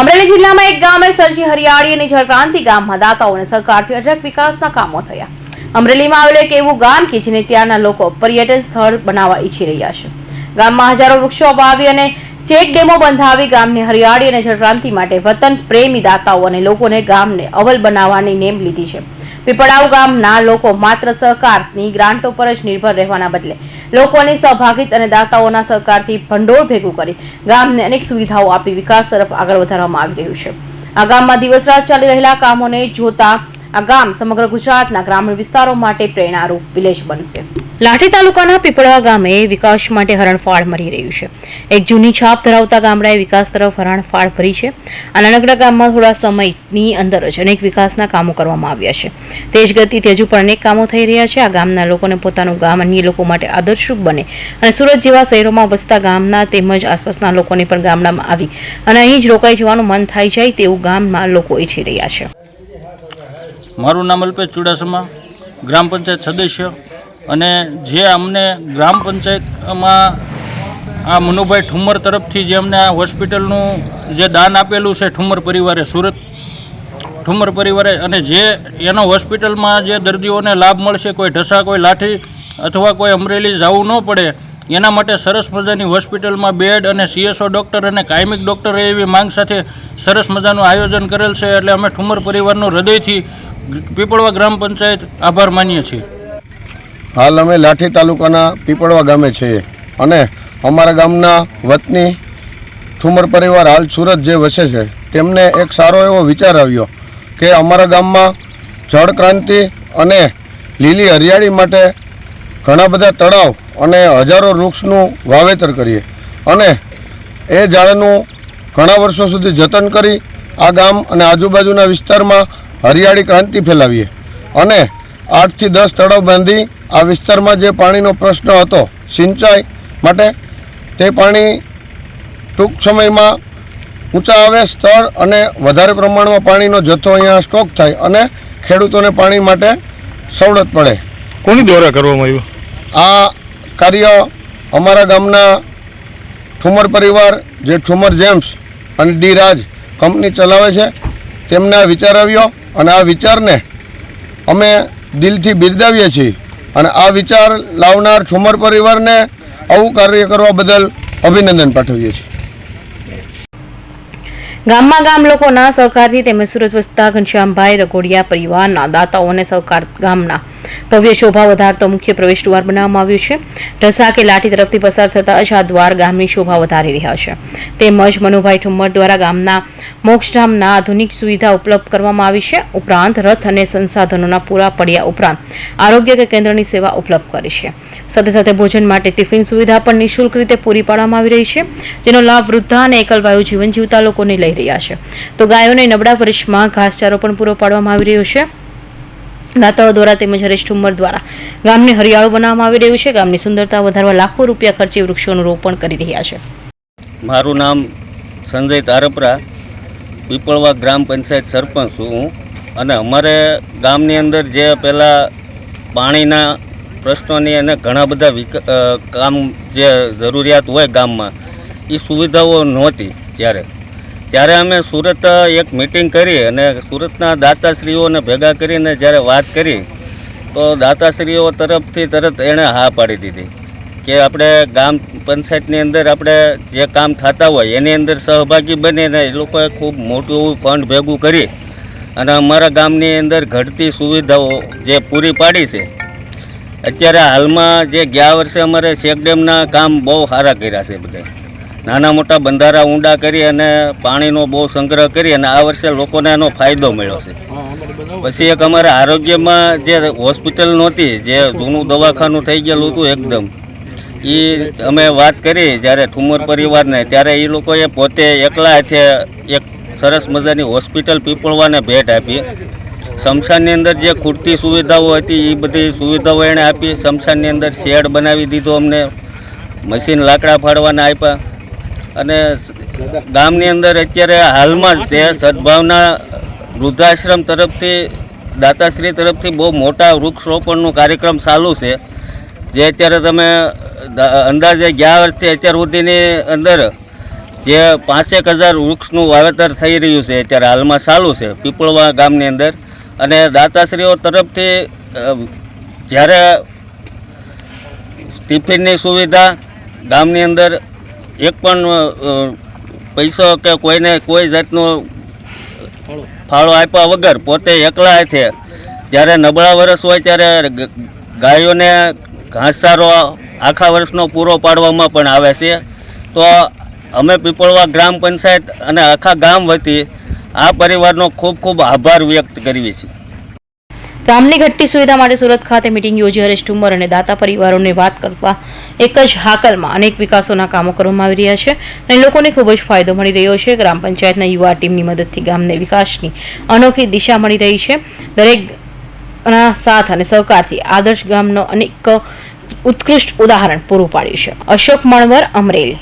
અમરેલી જિલ્લામાં એક ગામે સર્જી હરિયાળી અને જળક્રાંતિ ગામમાં દાતાઓને સહકારથી અઢળક વિકાસના કામો થયા. અમરેલીમાં આવેલું એક એવું ગામ કે જેને ત્યાંના લોકો પર્યટન સ્થળ બનાવવા ઈચ્છી રહ્યા છે. ગામમાં હજારો વૃક્ષો વાવી અને ચેક ડેમો બંધાવી ગામની હરિયાળી અને જળક્રાંતિ માટે વતન પ્રેમી દાતાઓ અને લોકોને ગામને અવલ બનાવવાની નેમ લીધી છે. પીપળાવ ગામના લોકો માત્ર સહકારની ગ્રાન્ટો પર જ નિર્ભર રહેવાના બદલે લોકોની સહભાગિત અને દાતાઓના સહકારથી ભંડોળ ભેગું કરી ગામને અનેક સુવિધાઓ આપી વિકાસ તરફ આગળ વધારવામાં આવી રહ્યું છે. આ ગામમાં દિવસ રાત ચાલી રહેલા કામોને જોતા આ ગામ સમગ્ર ગુજરાતના ગ્રામીણ વિસ્તારો માટે પ્રેરણારૂપ વિલેજ બનશે. લાઠી તાલુકાના પીપળવા ગામે વિકાસ માટે હરણફાળ મળી રહ્યું છે. એક જૂની છાપ ધરાવતા ગામડાએ વિકાસ તરફ હરણફાળ ભરી છે. આ નાનકડા ગામમાં થોડા સમયની અંદર જ અનેક વિકાસના કામો કરવામાં આવ્યા છે. તેજ ગતિથી હજુ પણ અનેક કામો થઈ રહ્યા છે. આ ગામના લોકોને પોતાનું ગામ અન્ય લોકો માટે આદર્શરૂપ બને અને સુરત જેવા શહેરોમાં વસતા ગામના તેમજ આસપાસના લોકોને પણ ગામડામાં આવી અને અહીં જ રોકાઈ જવાનું મન થાય જાય તેવું ગામમાં લોકો ઈચ્છી રહ્યા છે. મારું નામ અલ્પેશ ચુડાસમા, ગ્રામ પંચાયત સદસ્ય. અને જે અમને ગ્રામ પંચાયતમાં આ મનુભાઈ ઠુમ્મર તરફથી જે અમને આ હોસ્પિટલનું જે દાન આપેલું છે ઠુમ્મર પરિવારે, સુરત ઠુમ્મર પરિવારે, અને જે એનો હોસ્પિટલમાં જે દર્દીઓને લાભ મળશે, કોઈ ઢસા, કોઈ લાઠી અથવા કોઈ અમરેલી જવું ન પડે, એના માટે સરસ મજાની હોસ્પિટલમાં બેડ અને સીએસઓ ડૉક્ટર અને કાયમિક ડૉક્ટર એવી માંગ સાથે સરસ મજાનું આયોજન કરેલ છે, એટલે અમે ઠુમર પરિવારનો હૃદયથી પીપળવા ગ્રામ પંચાયત આભાર માનીએ છીએ. હાલ અમે લાઠી તાલુકાના પીપળવા ગામે છીએ. અને અમારા ગામના વતની ઠુમર પરિવાર હાલ સુરત જે વસે છે, તેમને એક સારો એવો વિચાર આવ્યો કે અમારા ગામમાં જળ ક્રાંતિ અને લીલી હરિયાળી માટે ઘણા બધા તળાવ અને હજારો વૃક્ષનું વાવેતર કરીએ. અને એ ઝાડનું ઘણા વર્ષો સુધી જતન કરી આ ગામ અને આજુબાજુના વિસ્તારમાં હરિયાળી ક્રાંતિ ફેલાવીએ. અને આઠથી દસ તળાવ બાંધી આ વિસ્તારમાં જે પાણીનો પ્રશ્ન હતો સિંચાઈ માટે તે પાણી ટૂંક સમયમાં ઊંચા આવે સ્તર અને વધારે પ્રમાણમાં પાણીનો જથ્થો અહીંયા સ્ટોક થાય અને ખેડૂતોને પાણી માટે સવડત પડે. કોની દ્વારા કરવામાં આવ્યું? આ કાર્ય અમારા ગામના ઠુમર પરિવાર જે ઠુમર જેમ્સ અને ડી રાજ કંપની ચલાવે છે તેમને વિચાર આવ્યો અને આ વિચારને અમે દિલથી બિરદાવીએ છીએ. અને આ વિચાર લાવનાર ઠુમર પરિવારને આવું કાર્ય કરવા બદલ અભિનંદન પાઠવીએ છીએ. ગામમાં ગામ લોકોના સહકારથી તેમજ સુરત વસતા ઘનશ્યામભાઈ રઘોડિયા પરિવારના દાતાઓને સહકાર ગામના ભવ્ય શોભા વધારતો મુખ્ય પ્રવેશ દ્વાર બનાવવામાં આવ્યું છે. ઢસા કે લાઠી તરફથી પસાર થતા જ આ દ્વાર ગામની શોભા વધારી રહ્યા છે. તેમજ મનુભાઈ ઠુમ્મર દ્વારા ગામના મોક્ષધામના આધુનિક સુવિધા ઉપલબ્ધ કરવામાં આવી છે. ઉપરાંત રથ અને સંસાધનોના પૂરા પડ્યા ઉપરાંત આરોગ્ય કેન્દ્રની સેવા ઉપલબ્ધ કરી છે. સાથે સાથે ભોજન માટે ટિફિન સુવિધા પણ નિઃશુલ્ક રીતે પૂરી પાડવામાં આવી રહી છે, જેનો લાભ વૃદ્ધા અને એકલવાયુ જીવન જીવતા લોકોને લઈ રહ્યા છે. તો ગાયોને નબળા વર્ષમાં ઘાસચારો પણ પૂરો પાડવામાં આવી રહ્યો છે. દાતાઓ દ્વારા તેમજ હરેશ ઠુમ્મર દ્વારા ગામને હરિયાળું બનાવવામાં આવી રહ્યું છે. ગામની સુંદરતા વધારવા લાખો રૂપિયા ખર્ચે વૃક્ષોનું રોપણ કરી રહ્યા છે. મારું નામ સંજય તારપરા, પીપળવા ગ્રામ પંચાયત સરપંચ છું હું. અને અમારે ગામની અંદર જે પહેલાં પાણીના પ્રશ્નોની અને ઘણા બધા વિક કામ જે જરૂરિયાત હોય ગામમાં એ સુવિધાઓ નહોતી ત્યારે ત્યારે અમે સુરત એક મિટિંગ કરી અને સુરતના દાતાશ્રીઓને ભેગા કરીને જ્યારે વાત કરી, તો દાતાશ્રીઓ તરફથી તરત એણે હા પાડી દીધી કે આપણે ગામ પંચાયતની અંદર આપણે જે કામ થતા હોય એની અંદર સહભાગી બનીને એ લોકોએ ખૂબ મોટું એવું ફંડ ભેગું કરી અને અમારા ગામની અંદર ઘટતી સુવિધાઓ જે પૂરી પાડી છે, અત્યારે હાલમાં જે ગયા વર્ષે અમારે શેકડેમના કામ બહુ સારા કર્યા છે બધા નાના મોટા બંધારા ઊંડા કરી અને પાણીનો બહુ સંગ્રહ કરી અને આ વર્ષે લોકોને એનો ફાયદો મળ્યો છે. પછી એક અમારા આરોગ્યમાં જે હોસ્પિટલ નહોતી, જે જૂનું દવાખાનું થઈ ગયેલું હતું એકદમ એ અમે વાત કરી જ્યારે ઠુમર પરિવારને, ત્યારે એ લોકોએ પોતે એકલા હાથે એક સરસ મજાની હોસ્પિટલ પીપળવાને ભેટ આપી. શમશાનની અંદર જે ખૂટતી સુવિધાઓ હતી એ બધી સુવિધાઓ એણે આપી. શમશાનની અંદર શેડ બનાવી દીધો અમને, મશીન લાકડા ફાડવાના આપ્યા. અને ગામની અંદર અત્યારે હાલમાં જ તે સદભાવના વૃદ્ધાશ્રમ તરફથી, દાતાશ્રી તરફથી બહુ મોટા વૃક્ષરોપણનો કાર્યક્રમ ચાલુ છે. જે અત્યારે તમે અંદાજે ગયા વર્ષથી અત્યાર સુધીની અંદર જે પાંચેક હજાર વૃક્ષનું વાવેતર થઈ રહ્યું છે અત્યારે હાલમાં ચાલુ છે પીપળવા ગામની અંદર. અને દાતાશ્રીઓ તરફથી જ્યારે ટિફિનની સુવિધા ગામની અંદર એક પણ પૈસો કે કોઈને કોઈ જાતનો ફાળો આપ્યા વગર પોતે એકલા હાથે જ્યારે નબળા વર્ષ હોય ત્યારે ગાયોને ઘાસચારો આખા વર્ષનો પૂરો પાડવામાં પણ આવે છે. તો અમે પીપળવા ગ્રામ પંચાયત અને આખા ગામ વતી આ પરિવારનો ખૂબ ખૂબ આભાર વ્યક્ત કરીએ છીએ. ગામની ઘટતી સુવિધા માટે સુરત ખાતે મિટિંગ યોજી હરેશ ઠુમર અને દાતા પરિવારોને વાત કરવા એક જ હાકલમાં અનેક વિકાસોના કામો કરવામાં આવી રહ્યા છે અને લોકોને ખૂબ જ ફાયદો મળી રહ્યો છે. ગ્રામ પંચાયતના યુવા ટીમની મદદથી ગામને વિકાસની અનોખી દિશા મળી રહી છે. દરેકના સાથ અને સહકારથી આદર્શ ગામનો અનેક ઉત્કૃષ્ટ ઉદાહરણ પૂરું પાડ્યું છે. અશોક મણવર, અમરેલી.